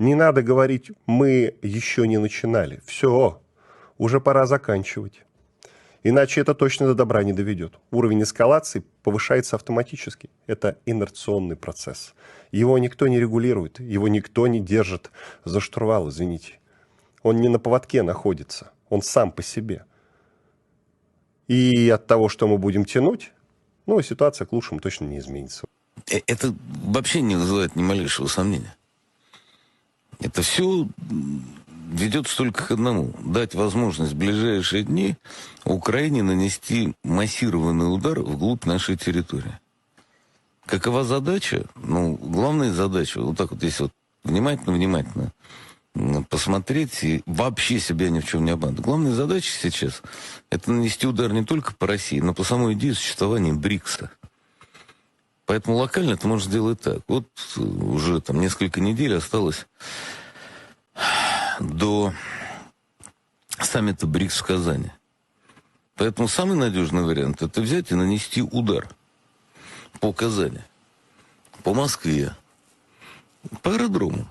Не надо говорить, мы еще не начинали. Все, уже пора заканчивать. Иначе это точно до добра не доведет. Уровень эскалации повышается автоматически. Это инерционный процесс. Его никто не регулирует, его никто не держит за штурвал, извините. Он не на поводке находится, он сам по себе. И от того, что мы будем тянуть, ну, ситуация к лучшему точно не изменится. Э, Это вообще не вызывает ни малейшего сомнения. Это все ведет только к одному. Дать возможность в ближайшие дни Украине нанести массированный удар вглубь нашей территории. Какова задача? Ну, главная задача, вот так вот, если вот внимательно-внимательно посмотреть и вообще себя ни в чем не обманывать. Главная задача сейчас – это нанести удар не только по России, но по самой идее существования БРИКСа. Поэтому локально это можно сделать так. Вот э, уже там несколько недель осталось до саммита БРИКС в Казани. Поэтому самый надежный вариант – это взять и нанести удар по Казани, по Москве, по аэродрому,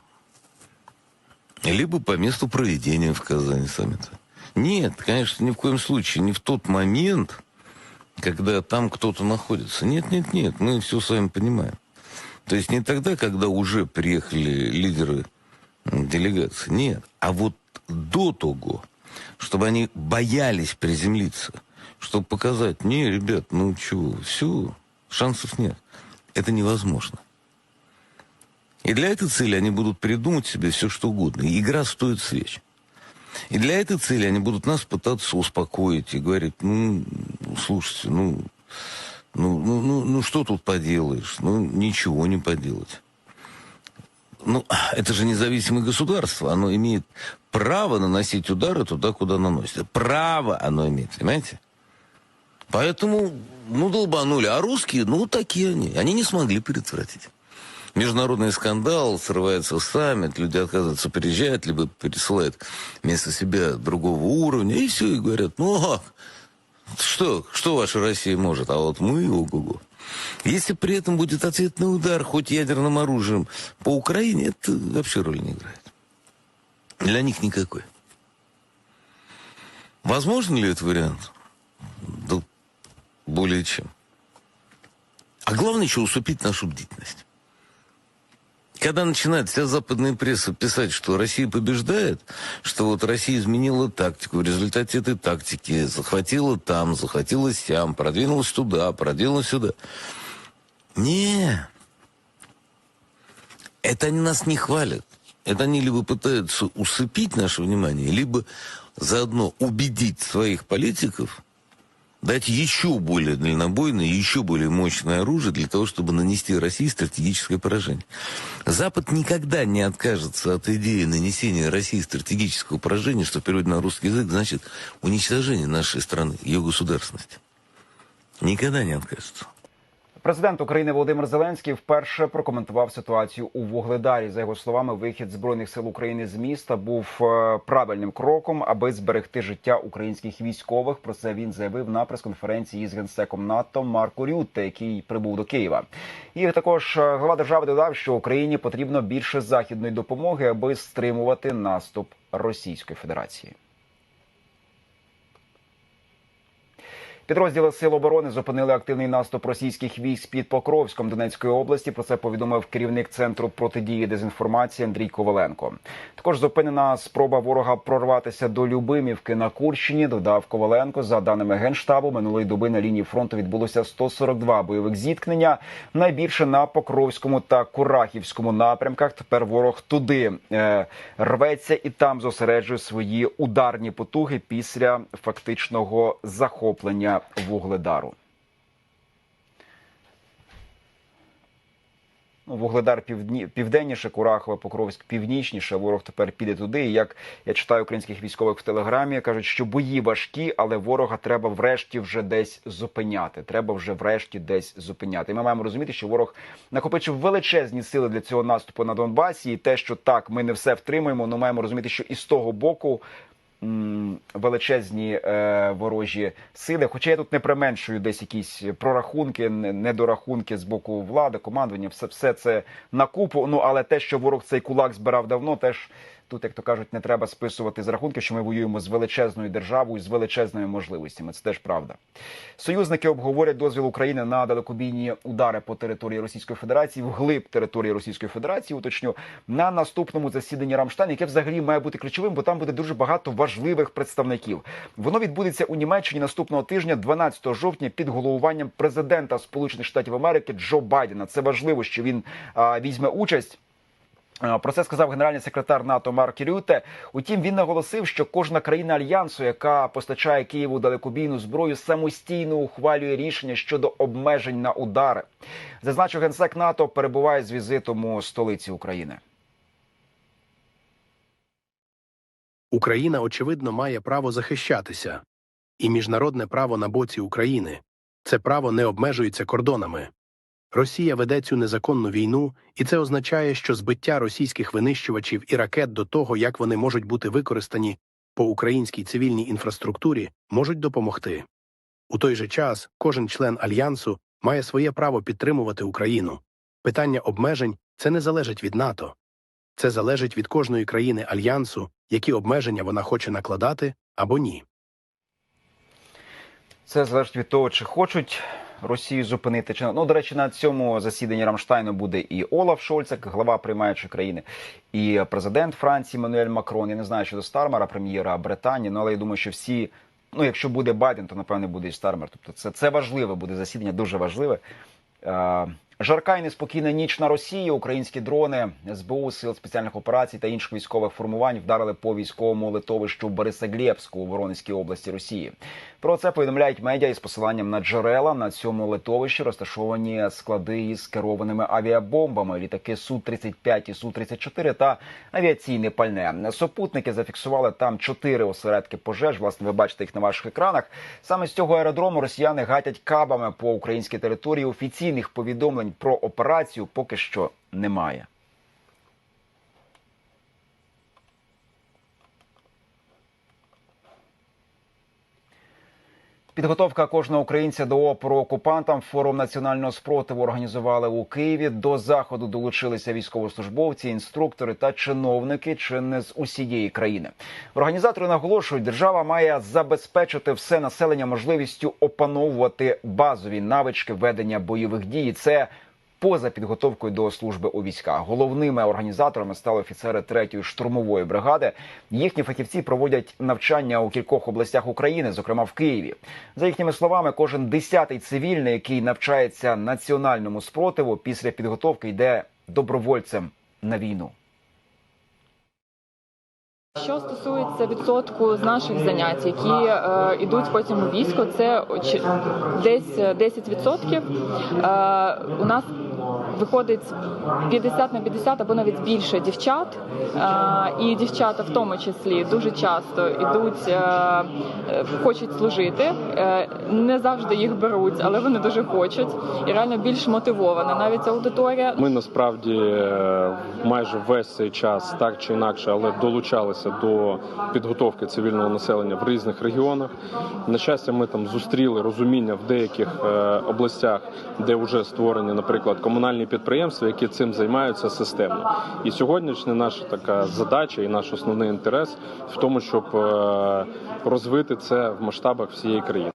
либо по месту проведения в Казани саммита. Нет, конечно, ни в коем случае, не в тот момент, когда там кто-то находится. Нет, нет, нет, мы все с вами понимаем. То есть не тогда, когда уже приехали лидеры делегации, нет. А вот до того, чтобы они боялись приземлиться, чтобы показать, не, ребят, ну чего, все, шансов нет. Это невозможно. И для этой цели они будут придумать себе все, что угодно. И игра стоит свеч. И для этой цели они будут нас пытаться успокоить и говорить, ну, слушайте, ну, ну, ну, ну, ну что тут поделаешь? Ну, ничего не поделать. Ну, это же независимое государство. Оно имеет право наносить удары туда, куда наносит. Право оно имеет, понимаете? Поэтому, ну, долбанули. А русские, ну, такие они. Они не смогли предотвратить. Международный скандал, срывается саммит, люди отказываются приезжать, либо пересылают вместо себя другого уровня, и все, и говорят, ну, а, что, что ваша Россия может, а вот мы, ого-го. Если при этом будет ответный удар, хоть ядерным оружием, по Украине, это вообще роли не играет. Для них никакой. Возможен ли этот вариант? Да более чем. А главное еще усупить нашу бдительность. Когда начинает вся западная пресса писать, что Россия побеждает, что вот Россия изменила тактику, в результате этой тактики захватила там, захватила сям, продвинулась туда, продвинулась сюда. Не, это они нас не хвалят. Это они либо пытаются усыпить наше внимание, либо заодно убедить своих политиков дать еще более дальнобойное, еще более мощное оружие для того, чтобы нанести России стратегическое поражение. Запад никогда не откажется от идеи нанесения России стратегического поражения, что в на русский язык значит уничтожение нашей страны, ее государственности. Никогда не откажется. Президент України Володимир Зеленський вперше прокоментував ситуацію у Вугледарі. За його словами, вихід збройних сил України з міста був е, правильним кроком, аби зберегти життя українських військових. Про це він заявив на прес-конференції з генсеком НАТО Марко Рютте, який прибув до Києва. І також е, глава держави додав, що Україні потрібно більше західної допомоги, аби стримувати наступ Російської Федерації. Підрозділи Сил оборони зупинили активний наступ російських військ під Покровськом Донецької області. Про це повідомив керівник центру протидії дезінформації Андрій Коваленко. Також зупинена спроба ворога прорватися до Любимівки на Курщині. Додав Коваленко. За даними генштабу, минулої доби на лінії фронту відбулося 142 бойових зіткнення. Найбільше на Покровському та Курахівському напрямках. Тепер ворог туди е, рветься і там зосереджує свої ударні потуги після фактичного захоплення. Вугледару. Ну, Вугледар півдні, південніше, Курахове, Покровськ північніше. Ворог тепер піде туди. І як я читаю українських військових в телеграмі, кажуть, що бої важкі, але ворога треба врешті вже десь зупиняти. Треба вже врешті десь зупиняти. І ми маємо розуміти, що ворог накопичив величезні сили для цього наступу на Донбасі. І те, що так, ми не все втримуємо, але маємо розуміти, що і з того боку величезні е, ворожі сили. Хоча я тут не применшую десь якісь прорахунки, недорахунки з боку влади, командування, все, все це на купу. Ну але те, що ворог цей кулак збирав давно, теж. Тут, як то кажуть, не треба списувати з рахунки, що ми воюємо з величезною державою, з величезними можливостями. Це теж правда. Союзники обговорять дозвіл України на далекобійні удари по території Російської Федерації, вглиб території Російської Федерації, уточню, на наступному засіданні Рамштайн, яке взагалі має бути ключовим, бо там буде дуже багато важливих представників. Воно відбудеться у Німеччині наступного тижня, 12 жовтня, під головуванням президента Сполучених Штатів Америки Джо Байдена. Це важливо, що він а, візьме участь. А, Про це сказав генеральний секретар НАТО Марк Рюте. Утім, він наголосив, що кожна країна альянсу, яка постачає Києву далекобійну зброю, самостійно ухвалює рішення щодо обмежень на удари. Зазначив генсек НАТО, перебуває з візитом у столиці України. Україна, очевидно, має право захищатися, і міжнародне право на боці України це право не обмежується кордонами. Росія веде цю незаконну війну, і це означає, що збиття російських винищувачів і ракет до того, як вони можуть бути використані по українській цивільній інфраструктурі, можуть допомогти. У той же час кожен член альянсу має своє право підтримувати Україну. Питання обмежень це не залежить від НАТО. Це залежить від кожної країни альянсу, які обмеження вона хоче накладати або ні. Це залежить від того, чи хочуть Росію зупинити чи ну до речі, на цьому засіданні Рамштайну буде і Олаф Шольц, як глава приймаючої країни, і президент Франції Мануель Макрон. Я не знаю щодо Стармера, прем'єра Британії. Ну але я думаю, що всі. Ну, якщо буде Байден, то напевне буде і Стармер. Тобто, це, це важливе буде засідання, дуже важливе. Е, Жарка і неспокійна ніч на Росії. Українські дрони СБУ, сил спеціальних операцій та інших військових формувань вдарили по військовому литовищу Борисоглєбську у Воронезькій області Росії. Про це повідомляють медіа із посиланням на джерела. На цьому литовищі розташовані склади із керованими авіабомбами, літаки су 35 і су 34 та авіаційне пальне. Супутники зафіксували там чотири осередки пожеж. Власне, ви бачите їх на ваших екранах. Саме з цього аеродрому росіяни гатять кабами по українській території. Офіційних повідомлень про операцію поки що немає. Підготовка кожного українця до опору окупантам форум національного спротиву організували у Києві. До заходу долучилися військовослужбовці, інструктори та чиновники чи не з усієї країни. Організатори наголошують, держава має забезпечити все населення можливістю опановувати базові навички ведення бойових дій. Це поза підготовкою до служби у військах. Головними організаторами стали офіцери 3-ї штурмової бригади. Їхні фахівці проводять навчання у кількох областях України, зокрема в Києві. За їхніми словами, кожен десятий цивільний, який навчається національному спротиву, після підготовки йде добровольцем на війну. Що стосується відсотку з наших занять, які е, йдуть потім у військо, це десь 10%. Е, у нас виходить 50 на 50 або навіть більше дівчат. Е, і дівчата в тому числі дуже часто йдуть, е, е, хочуть служити. Е, не завжди їх беруть, але вони дуже хочуть і реально більш мотивована. Навіть аудиторія. Ми насправді е, майже весь цей час так чи інакше, але долучалися до підготовки цивільного населення в різних регіонах. На щастя, ми там зустріли розуміння в деяких е, областях, де вже створені, наприклад, комунальні підприємства, які цим займаються системно. І сьогоднішня наша така задача і наш основний інтерес в тому, щоб е, розвити це в масштабах всієї країни.